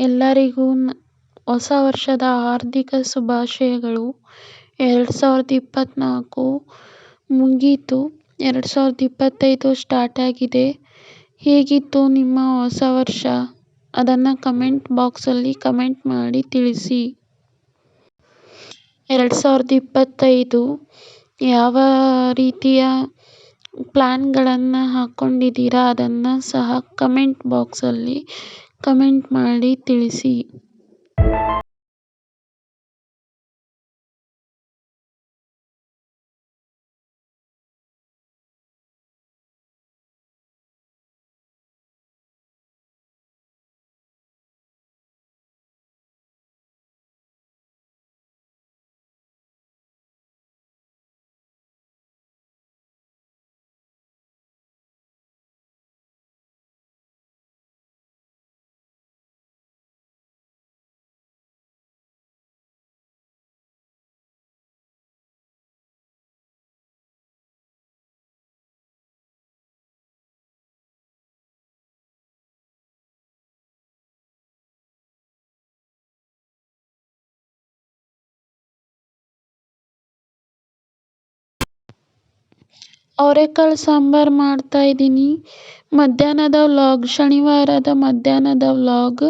ಎಲ್ಲರಿಗೂ ಹೊಸ ವರ್ಷದ ಹಾರ್ದಿಕ ಶುಭಾಶಯಗಳು. ಎರಡು ಸಾವಿರದ ಇಪ್ಪತ್ತ್ನಾಲ್ಕು ಮುಗೀತು. ಎರಡು ಸಾವಿರದ ಇಪ್ಪತ್ತೈದು ಸ್ಟಾರ್ಟ್ ಆಗಿದೆ. ಹೇಗಿತ್ತು ನಿಮ್ಮ ಹೊಸ ವರ್ಷ? ಅದನ್ನು ಕಮೆಂಟ್ ಬಾಕ್ಸಲ್ಲಿ ಕಮೆಂಟ್ ಮಾಡಿ ತಿಳಿಸಿ. ಎರಡು ಸಾವಿರದ ಇಪ್ಪತ್ತೈದು ಯಾವ ರೀತಿಯ ಪ್ಲ್ಯಾನ್ಗಳನ್ನು ಹಾಕ್ಕೊಂಡಿದ್ದೀರಾ ಅದನ್ನು ಸಹ ಕಮೆಂಟ್ ಬಾಕ್ಸಲ್ಲಿ ಕಮೆಂಟ್ ಮಾಡಿ ತಿಳಿಸಿ. ಅವರೆಕಾಳು ಸಾಂಬಾರು ಮಾಡ್ತಾ ಇದೀನಿ. ಮಧ್ಯಾಹ್ನದ ವ್ಲಾಗ್ ಶನಿವಾರದ ಮಧ್ಯಾಹ್ನದ ವ್ಲಾಗ್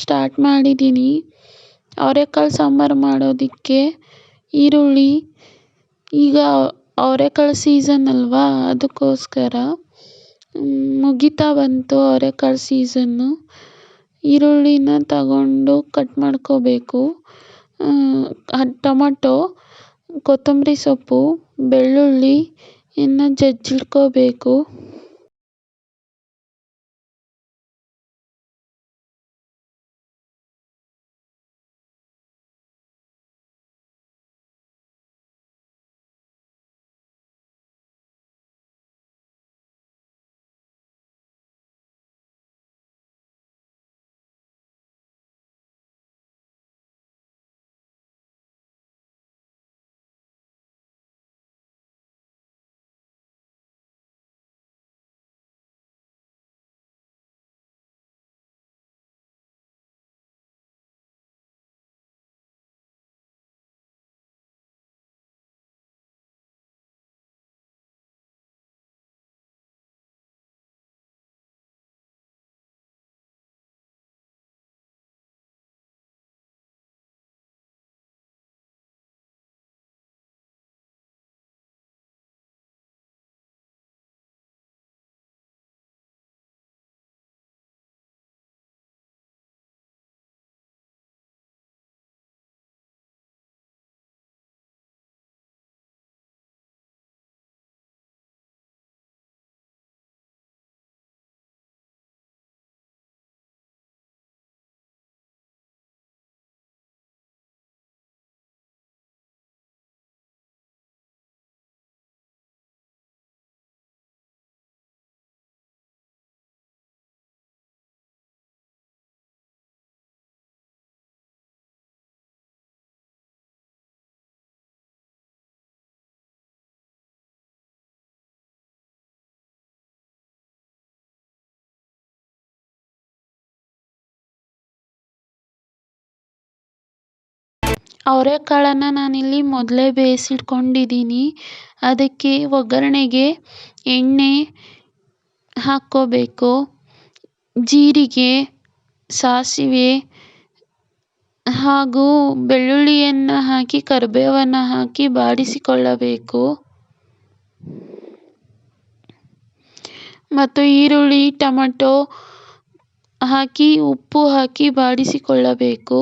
ಸ್ಟಾರ್ಟ್ ಮಾಡಿದ್ದೀನಿ ಅವರೆಕಾಳು ಸಾಂಬಾರು ಮಾಡೋದಕ್ಕೆ ಈರುಳ್ಳಿ ಈಗ ಅವರೆಕಾಳು ಸೀಸನ್ ಅಲ್ವಾ ಅದಕ್ಕೋಸ್ಕರ ಮುಗಿತಾ ಬಂತು ಅವರೆಕಾಳು ಸೀಸನ್ನು. ಈರುಳ್ಳಿನ ತಗೊಂಡು ಕಟ್ ಮಾಡ್ಕೋಬೇಕು. ಟೊಮಟೊ, ಕೊತ್ತಂಬರಿ ಸೊಪ್ಪು, ಬೆಳ್ಳುಳ್ಳಿ ಇನ್ನ ಜಜ್ಜಿಟ್ಕೋಬೇಕು. ಅವರೆಕಾಳನ್ನ ನಾನಿಲ್ಲಿ ಮೊದಲೇ ಬೇಯಿಸಿಟ್ಕೊಂಡಿದ್ದೀನಿ ಅದಕ್ಕೆ ಒಗ್ಗರಣೆಗೆ ಎಣ್ಣೆ ಹಾಕ್ಕೋಬೇಕು. ಜೀರಿಗೆ, ಸಾಸಿವೆ ಹಾಗೂ ಬೆಳ್ಳುಳ್ಳಿಯನ್ನು ಹಾಕಿ ಕರಿಬೇವನ್ನು ಹಾಕಿ ಬಾಡಿಸಿಕೊಳ್ಳಬೇಕು. ಮತ್ತು ಈರುಳ್ಳಿ, ಟೊಮಟೊ ಹಾಕಿ ಉಪ್ಪು ಹಾಕಿ ಬಾಡಿಸಿಕೊಳ್ಳಬೇಕು.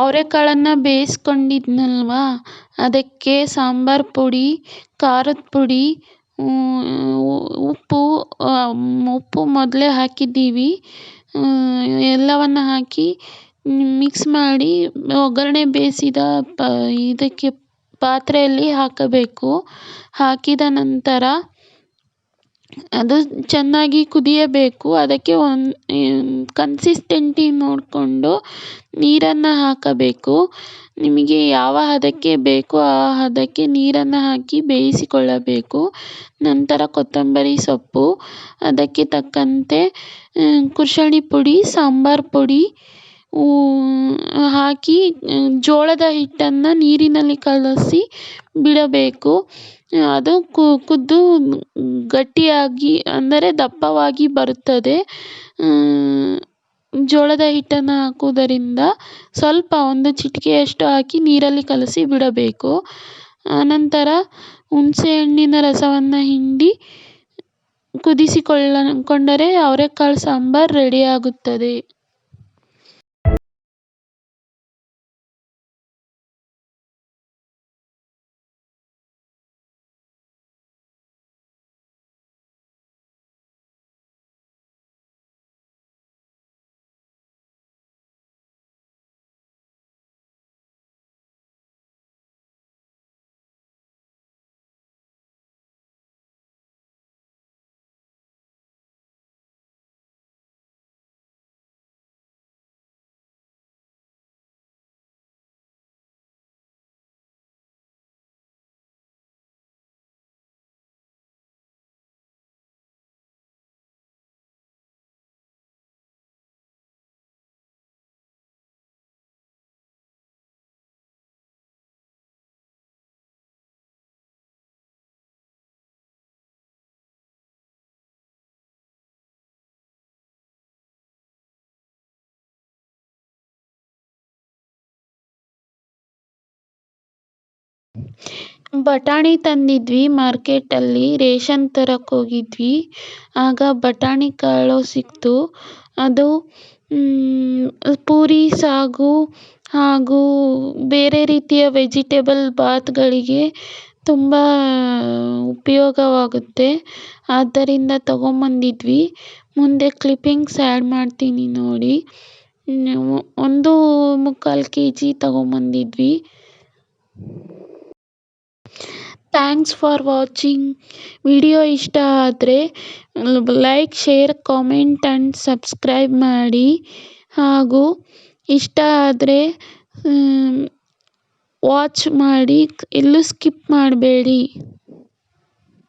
ಅವರೆಕಾಳನ್ನು ಬೇಯಿಸ್ಕೊಂಡಿದ್ನಲ್ವ? ಅದಕ್ಕೆ ಸಾಂಬಾರು ಪುಡಿ, ಖಾರದ ಪುಡಿ ಉಪ್ಪು ಉಪ್ಪು ಮೊದಲೇ ಹಾಕಿದ್ದೀವಿ. ಎಲ್ಲವನ್ನು ಹಾಕಿ ಮಿಕ್ಸ್ ಮಾಡಿ ಒಗ್ಗರಣೆ ಬೇಯಿಸಿದ ಪ, ಇದಕ್ಕೆ ಪಾತ್ರೆಯಲ್ಲಿ ಹಾಕಬೇಕು. ಹಾಕಿದ ನಂತರ ಅದು ಚೆನ್ನಾಗಿ ಕುದಿಯಬೇಕು. ಅದಕ್ಕೆ ಒಂದು ಕನ್ಸಿಸ್ಟೆಂಟಿ ನೋಡಿಕೊಂಡು ನೀರನ್ನು ಹಾಕಬೇಕು. ನಿಮಗೆ ಯಾವ ಹದಕ್ಕೆ ಬೇಕೋ ಆ ಹದಕ್ಕೆ ನೀರನ್ನು ಹಾಕಿ ಬೇಯಿಸಿಕೊಳ್ಳಬೇಕು. ನಂತರ ಕೊತ್ತಂಬರಿ ಸೊಪ್ಪು, ಅದಕ್ಕೆ ತಕ್ಕಂತೆ ಕುಶಾಣಿ ಪುಡಿ, ಸಾಂಬಾರು ಪುಡಿ ಹಾಕಿ, ಜೋಳದ ಹಿಟ್ಟನ್ನು ನೀರಿನಲ್ಲಿ ಕಲಸಿ ಬಿಡಬೇಕು. ಅದು ಕುದ್ದು ಗಟ್ಟಿಯಾಗಿ, ಅಂದರೆ ದಪ್ಪವಾಗಿ ಬರುತ್ತದೆ. ಜೋಳದ ಹಿಟ್ಟನ್ನು ಹಾಕುವುದರಿಂದ ಸ್ವಲ್ಪ ಒಂದು ಚಿಟಿಕೆಯಷ್ಟು ಹಾಕಿ ನೀರಲ್ಲಿ ಕಲಸಿ ಬಿಡಬೇಕು. ಆನಂತರ ಹುಣಸೆಹಣ್ಣಿನ ರಸವನ್ನು ಹಿಂಡಿ ಕುದಿಸಿಕೊಳ್ಳ, ಕೊಂಡರೆ ಅವರೆಕಾಳು ಸಾಂಬಾರು ರೆಡಿಯಾಗುತ್ತದೆ ಬಟಾಣಿ ತಂದಿದ್ವಿ, ಮಾರ್ಕೆಟಲ್ಲಿ ರೇಷನ್ ತರಕ್ಕೆ ಹೋಗಿದ್ವಿ. ಆಗ ಬಟಾಣಿ ಕಾಳು ಸಿಕ್ತು. ಅದು ಪೂರಿ, ಸಾಗು ಹಾಗೂ ಬೇರೆ ರೀತಿಯ ವೆಜಿಟೇಬಲ್ ಬಾತ್ಗಳಿಗೆ ತುಂಬ ಉಪಯೋಗವಾಗುತ್ತೆ. ಆದ್ದರಿಂದ ತಗೊಂಬಂದಿದ್ವಿ. ಮುಂದೆ ಕ್ಲಿಪ್ಪಿಂಗ್ಸ್ ಆ್ಯಡ್ ಮಾಡ್ತೀನಿ ನೋಡಿ. ಒಂದು ಮುಕ್ಕಾಲು ಕೆ ಜಿ ತಗೊಂಬಂದಿದ್ವಿ. ಥ್ಯಾಂಕ್ಸ್ ಫಾರ್ ವಾಚಿಂಗ್ ವಿಡಿಯೋ ಇಷ್ಟ ಆದರೆ like share comment and subscribe ಮಾಡಿ. ಹಾಗೂ ಇಷ್ಟ ಆದರೆ ವಾಚ್ ಮಾಡಿ. ಎಲ್ಲೂ ಸ್ಕಿಪ್ ಮಾಡಬೇಡಿ.